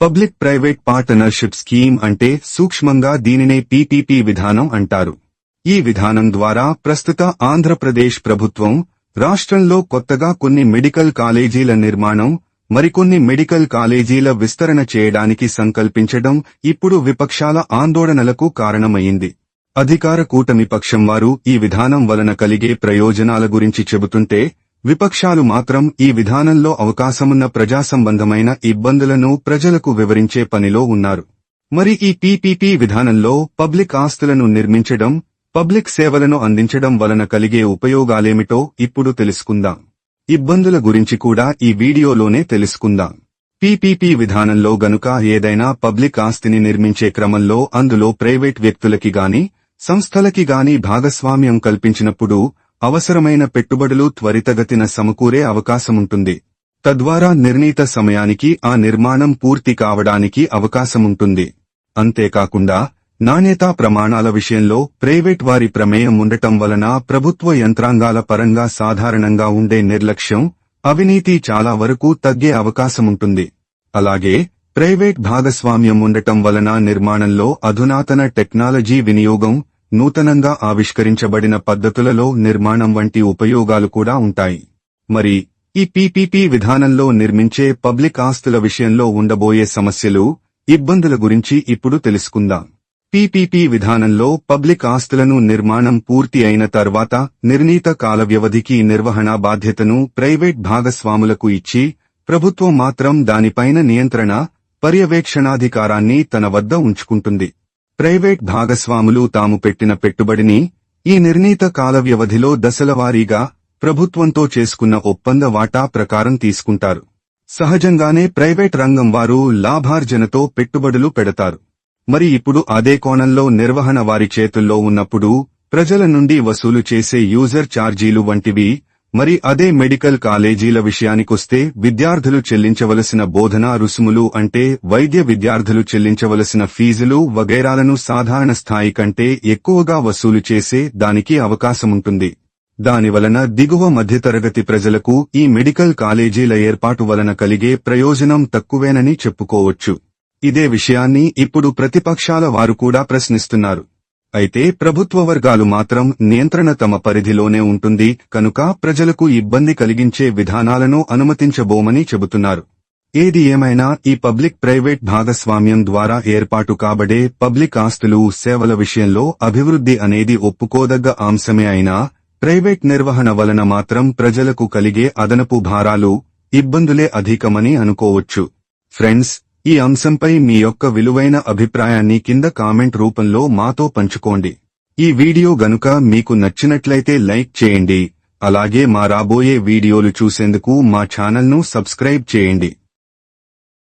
Public private partnership scheme అంటే సూక్ష్మంగా దీనినే పీపీపీ విధానం అంటారు. ఈ విధానం ద్వారా ప్రస్తుత ఆంధ్రప్రదేశ్ ప్రభుత్వం రాష్ట్రంలో కొత్తగా కొన్ని మెడికల్ కాలేజీల నిర్మాణం మరికొన్ని మెడికల్ కాలేజీల విస్తరణ చేయడానికి సంకల్పించడం ఇప్పుడు విపక్షాల ఆందోళనలకు కారణమయ్యింది అధికార కూటమి పక్షం వారు ఈ విధానం వలన కలిగే ప్రయోజనాల గురించి చెబుతుంటే విపక్షాలు మాత్రం ఈ విధానంలో అవకాశమున్న ప్రజాసంబంధమైన ఇబ్బందులను ప్రజలకు వివరించే పనిలో ఉన్నారు. మరి ఈ పీపీపీ విధానంలో పబ్లిక్ ఆస్తులను నిర్మించడం పబ్లిక్ సేవలను అందించడం వలన కలిగే ఉపయోగాలేమిటో ఇప్పుడు తెలుసుకుందాం. ఇబ్బందుల గురించి కూడా ఈ వీడియోలోనే తెలుసుకుందాం. పీపీపీ విధానంలో గనుక ఏదైనా పబ్లిక్ ఆస్తిని నిర్మించే క్రమంలో అందులో ప్రైవేట్ వ్యక్తులకి గాని సంస్థలకి గాని భాగస్వామ్యం కల్పించినప్పుడు అవసరమైన పెట్టుబడులు త్వరితగతిన సమకూరే అవకాశముంటుంది. తద్వారా నిర్ణీత సమయానికి ఆ నిర్మాణం పూర్తి కావడానికి అవకాశముంటుంది. అంతేకాకుండా నాణ్యతా ప్రమాణాల విషయంలో ప్రైవేట్ వారి ప్రమేయం ఉండటం వలన ప్రభుత్వ యంత్రాంగాల పరంగా సాధారణంగా ఉండే నిర్లక్ష్యం అవినీతి చాలా వరకు తగ్గే అవకాశముంటుంది. అలాగే ప్రైవేట్ భాగస్వామ్యం ఉండటం వలన నిర్మాణంలో అధునాతన టెక్నాలజీ వినియోగం నూతనంగా ఆవిష్కరించబడిన పద్ధతులలో నిర్మాణం వంటి ఉపయోగాలు కూడా ఉంటాయి. మరి ఈ పీపీపీ విధానంలో నిర్మించే పబ్లిక్ ఆస్తుల విషయంలో ఉండబోయే సమస్యలు ఇబ్బందుల గురించి ఇప్పుడు తెలుసుకుందాం. పీపీపీ విధానంలో పబ్లిక్ ఆస్తులను నిర్మాణం పూర్తి అయిన తర్వాత నిర్ణీత కాల వ్యవధికి నిర్వహణ బాధ్యతను ప్రైవేట్ భాగస్వాములకు ఇచ్చి ప్రభుత్వం మాత్రం దానిపైన నియంత్రణ పర్యవేక్షణాధికారాన్ని తన వద్ద ఉంచుకుంటుంది. ప్రైవేట్ భాగస్వాములు తాము పెట్టిన పెట్టుబడిని ఈ నిర్ణీత కాల వ్యవధిలో దశలవారీగా ప్రభుత్వంతో చేసుకున్న ఒప్పంద వాటా ప్రకారం తీసుకుంటారు. సహజంగానే ప్రైవేట్ రంగం వారు లాభార్జనతో పెట్టుబడులు పెడతారు. మరి ఇప్పుడు అదే కోణంలో నిర్వహణ వారి చేతుల్లో ఉన్నప్పుడు ప్రజల నుండి వసూలు చేసే యూజర్ ఛార్జీలు వంటివి మరి అదే మెడికల్ కాలేజీల విషయానికొస్తే విద్యార్థులు చెల్లించవలసిన బోధనా రుసుములు అంటే వైద్య విద్యార్థులు చెల్లించవలసిన ఫీజులు వగైరాలను సాధారణ స్థాయి కంటే ఎక్కువగా వసూలు చేసే దానికి అవకాశముంటుంది. దానివలన దిగువ మధ్యతరగతి ప్రజలకు ఈ మెడికల్ కాలేజీల ఏర్పాటు వలన కలిగే ప్రయోజనం తక్కువేనని చెప్పుకోవచ్చు. ఇదే విషయాన్ని ఇప్పుడు ప్రతిపక్షాల వారు కూడా ప్రశ్నిస్తున్నారు. అయితే ప్రభుత్వ వర్గాలు మాత్రం నియంత్రణ తమ పరిధిలోనే ఉంటుంది కనుక ప్రజలకు ఇబ్బంది కలిగించే విధానాలను అనుమతించబోమని చెబుతున్నారు. ఏది ఏమైనా ఈ పబ్లిక్ ప్రైవేట్ భాగస్వామ్యం ద్వారా ఏర్పాటు కాబడే పబ్లిక్ ఆస్తులు సేవల విషయంలో అభివృద్ధి అనేది ఒప్పుకోదగ్గ అంశమే అయినా ప్రైవేట్ నిర్వహణ వలన మాత్రం ప్రజలకు కలిగే అదనపు భారాలు ఇబ్బందులే అధికమని అనుకోవచ్చు. ఫ్రెండ్స్ ఈ అంశంపై మీ యొక్క విలువైన అభిప్రాయాన్ని కింద కామెంట్ రూపంలో మాతో పంచుకోండి. ఈ వీడియో గనుక మీకు నచ్చినట్లయితే లైక్ చేయండి. అలాగే మా రాబోయే వీడియోలు చూసేందుకు మా ఛానల్ను సబ్స్క్రైబ్ చేయండి.